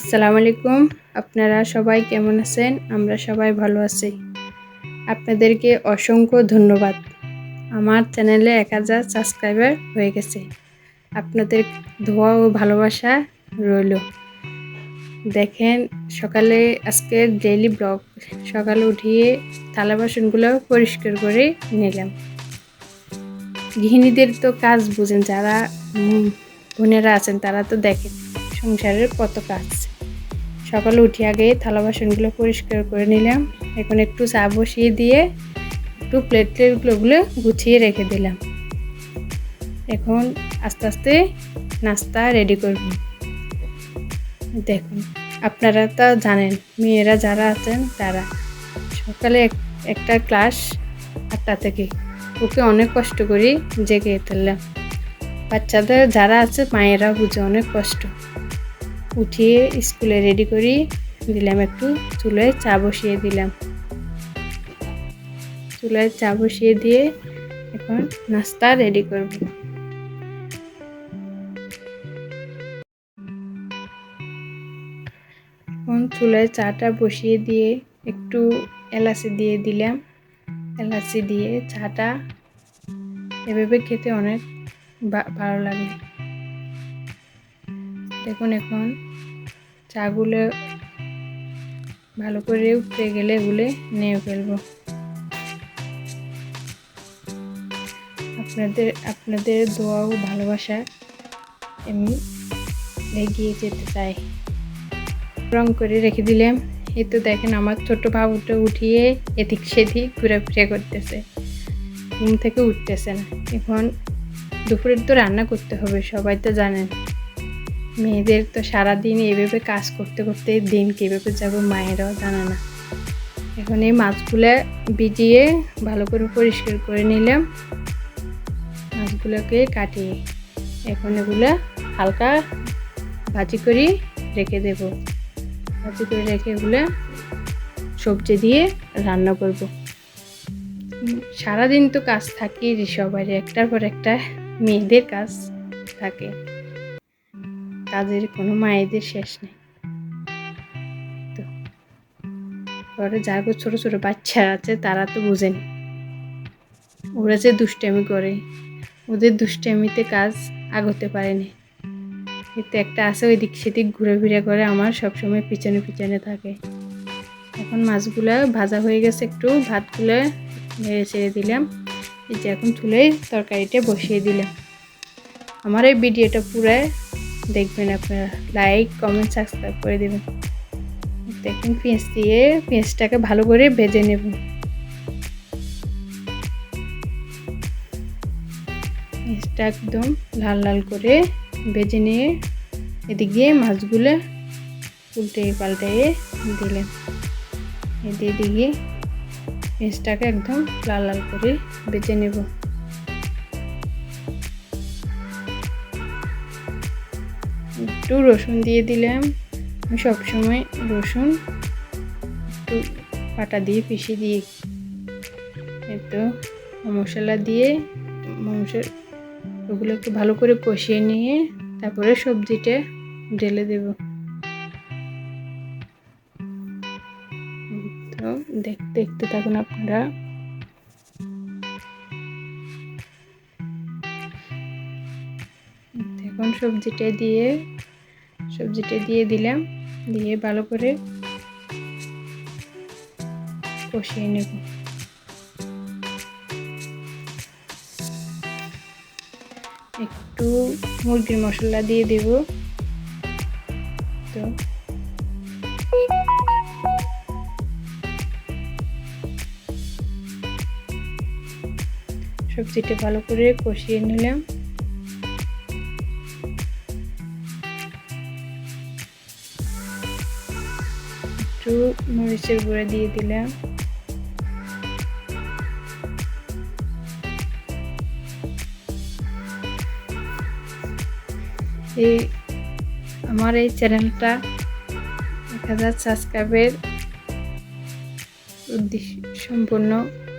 আসসালামু আলাইকুম। আপনারা সবাই কেমন আছেন? আমরা সবাই ভালো আছি। আপনাদেরকে অসংখ্য ধন্যবাদ। আমার চ্যানেলে এক হাজার সাবস্ক্রাইবার হয়ে গেছে। আপনাদের ধোয়া ও ভালোবাসা রইল। দেখেন, সকালে আজকে ডেইলি ব্লগ সকালে উঠিয়ে থালা বাসনগুলো পরিষ্কার করে নিলাম। গৃহিণীদের তো কাজ বুঝেন, যারা বোনেরা আছেন, তারা তো দেখেন সংসারের কত কাজ। সকালে উঠে আগে থালা বাসনগুলো পরিষ্কার করে নিলাম। এখন একটু চা বসিয়ে দিয়ে একটু প্লেট প্লেটগুলো গুছিয়ে রেখে দিলাম। এখন আস্তে আস্তে নাস্তা রেডি করব। দেখুন, আপনারা তো জানেন, মেয়েরা যারা আছেন তারা। সকালে এক- একটা ক্লাস আটটা থেকে। ওকে অনেক কষ্ট করি জেগে তুললাম। বাচ্চাদের যারা আছে মায়েরা বুঝে অনেক কষ্ট। উঠিয়ে স্কুলে রেডি করি। দিলাম একটু চুলায় চা বসিয়ে দিলাম। চুলায় চা বসিয়ে দিয়ে এখন নাস্তা রেডি করব। এখন চুলায় চাটা বসিয়ে দিয়ে একটু এলাচি দিয়ে দিলাম। এলাচি দিয়ে চাটা এভাবে খেতে অনেক ভালো লাগে। দেখুন এখন চাগুলো ভালো করে উঠে গেলে এগুলো নিয়ে ফেলব। আপনাদের আপনাদের দোয়া ও ভালোবাসা আমি এগিয়ে যেতে চাই। রং করে রেখে দিলাম। এই তো দেখেন আমার ছোট বাবুটা উঠিয়ে এদিক সেদিক ঘুরে করতেছে। ঘুম থেকে উঠতেছে না। এখন দুপুরের তো রান্না করতে হবে, সবাই তো জানেন। মেয়েদের তো সারাদিন এভাবে কাজ করতে করতে দিন কীভাবে যাবে মায়েরাও জানে না। এখন এই মাছগুলো ভিজিয়ে ভালো করে পরিষ্কার করে নিলাম। মাছগুলোকে কাটিয়ে এখন এগুলো হালকা ভাজি করে রেখে দেব। ভাজি করে রেখে এগুলো সবজি দিয়ে রান্না করব। সারাদিন তো কাজ থাকে সবাই একটার পর একটা মেয়েদের কাজ থাকে। কাজের কোনো মায়েদের শেষ নেই। তো পরে যার ছোট ছোট বাচ্চা আছে, তারা তো বুঝেন ওরা যে দুষ্টামি করে, ওদের দুষ্টামিতে কাজ আগতে পারেনি এতে একটা আছে ওই দিক সেদিক ঘুরে করে, আমার সবসময় পিছনে পিছনে থাকে। এখন মাছগুলো ভাজা হয়ে গেছে একটু, ভাতগুলো নেড়ে ছেড়ে দিলাম। এই যে এখন চুলে তরকারিটা বসিয়ে দিলাম। আমার এই ভিডিওটা পুরো দেখবেন আপনারা। লাইক কমেন্ট সাবস্ক্রাইব করে দেবেন। দেখবেন পেঁয়াজ দিয়ে পেঁয়াজটাকে ভালো করে ভেজে নেব। পেঁয়াজটা একদম লাল লাল করে ভেজে নিয়ে এদিকে মাছগুলো উল্টে পাল্টে দিলেন। এদিকে পেঁয়াজটাকে একদম লাল লাল করে ভেজে নেব। একটু রসুন দিয়ে দিলাম। আমি সবসময় রসুন একটু পাটা দিয়ে পিষে দিয়ে একটু মশলা দিয়ে মাংস ওগুলো একটু ভালো করে কষিয়ে নিয়ে তারপরে সবজিটা ঢেলে দেব। তো দেখতে দেখতে থাকুন আপনারা। এখন সবজিটা দিয়ে সবজিটা দিয়ে দিলাম। দিয়ে ভালো করে কষিয়ে নেব। একটু মুরগির মশলা দিয়ে দেব। তো সবজিটা ভালো করে কষিয়ে নিলাম। একটু মরিচের গুঁড়া দিয়ে দিলাম। এই আমার এই চ্যানেলটা এক হাজার সাবস্ক্রাইবের উদ্দেশ্য সম্পূর্ণ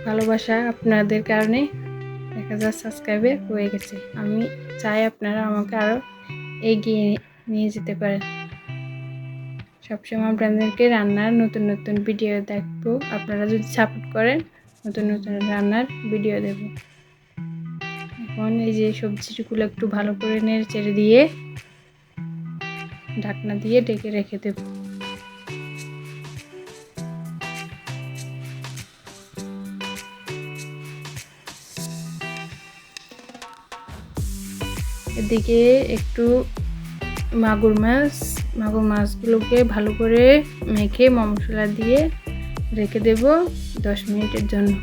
ভালোবাসা আপনাদের কারণে এক হাজার সাবস্ক্রাইবার হয়ে গেছে। আমি চাই আপনারা আমাকে আরও এগিয়ে নিয়ে যেতে পারেন। সবসময় আপনাদেরকে রান্নার নতুন নতুন ভিডিও দেখব। আপনারা যদি সাপোর্ট করেন, নতুন নতুন রান্নার ভিডিও দেব। এখন এই যে সবজিগুলো একটু ভালো করে নেড়ে চেড়ে দিয়ে ঢাকনা দিয়ে ডেকে রেখে দেব। এদিকে একটু মাগুর মাছ, মাগুর মাছগুলোকে ভালো করে মেখে মশলা দিয়ে রেখে দেব দশ মিনিটের জন্য।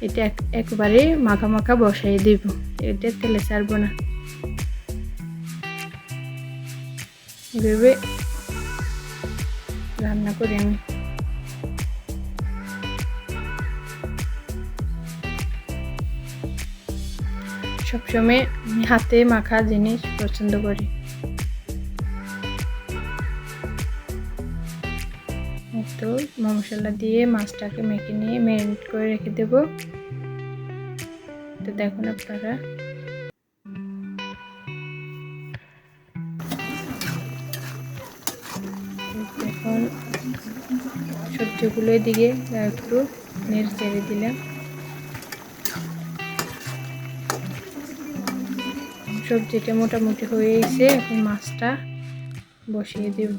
এটা এক- একবারে মাখা মাখা বসাই দেব। এটা তেলে ছাড়বো না। এভাবে রান্না করি আমি। সবসময় আমি হাতে মাখা জিনিস পছন্দ করি। মশলা দিয়ে মাছটাকে মেখে নিয়ে ম্যারিনেট করে রেখে দেব। তো দেখুন আপনারা। এখন সবজিগুলো দিকে একটু নেড়ে চেড়ে দিলাম। সবজিটা মোটামুটি হয়ে এখন মাছটা বসিয়ে দেব।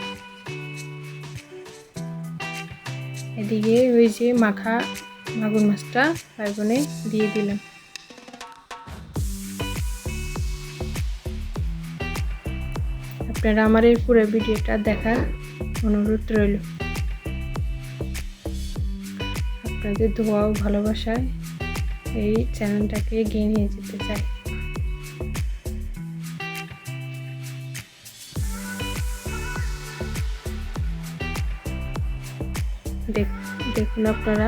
এদিকে ওই যে মাখা মাগুর মাছটা বাইগনে দিয়ে দিলাম। আপনারা আমার এই পুরো ভিডিওটা দেখার অনুরোধ রইল। আপনাদের দোয়া ও ভালোবাসায় এই চ্যানেলটাকে এগিয়ে নিয়ে যেতে চাই। দেখুন আপনারা।